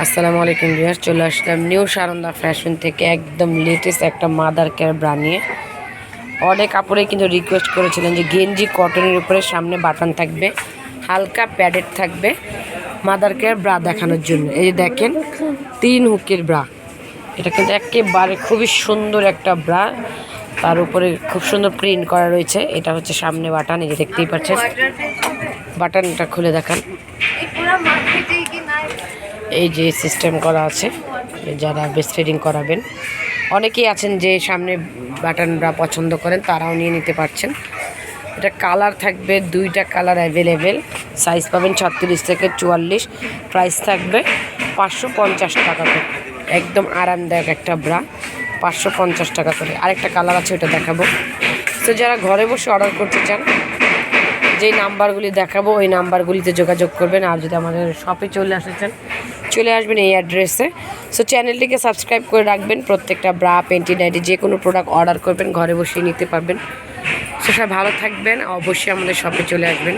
আসসালামু আলাইকুম ভিউয়ার্স চলে আসলাম নিউ সারন্দা ফ্যাশন থেকে একদম লেটেস্ট একটা মাদার কেয়ার ব্রা নিয়ে। অনেক কাপড়ে কিন্তু রিকোয়েস্ট করেছিলেন যে গেঞ্জি কটনের উপরে সামনে বাটন থাকবে হালকা প্যাডেড থাকবে মাদার কেয়ার ব্রা দেখানোর জন্য। এই যে দেখেন তিন হুকের ব্রা এটা কিন্তু একেবারে খুবই সুন্দর একটা ব্রা তার উপরে খুব সুন্দর প্রিন্ট করা রয়েছে। এটা হচ্ছে সামনে বাটন এই যে দেখতেই পাচ্ছেন। বাটনটা খুলে দেখান। এই যে সিস্টেম করা আছে, যারা বেস্ট ফিডিং করাবেন। অনেকেই আছেন যে সামনে বাটনরা পছন্দ করেন, তারাও নিয়ে নিতে পারছেন। এটা কালার থাকবে, দুইটা কালার অ্যাভেলেবেল সাইজ পাবেন ছত্রিশ থেকে চুয়াল্লিশ। প্রাইস থাকবে পাঁচশো পঞ্চাশ টাকা করে। একদম আরামদায়ক একটা ব্রা পাঁচশো পঞ্চাশ টাকা করে। আরেকটা কালার আছে, ওটা দেখাবো। তো যারা ঘরে বসে অর্ডার করতে চান, যেই নাম্বারগুলি দেখাবো, ওই নাম্বারগুলিতে যোগাযোগ করবেন। আর যদি আমাদের শপে চলে আসতে চান চলে আসবেন এই অ্যাড্রেসে। সো চ্যানেলটিকে সাবস্ক্রাইব করে রাখবেন। প্রত্যেকটা ব্রা পেন্টি নাইটি যে কোনো প্রোডাক্ট অর্ডার করবেন, ঘরে বসেই নিতে পারবেন। সো সবাই ভালো থাকবেন। অবশ্যই আমাদের শপে চলে আসবেন।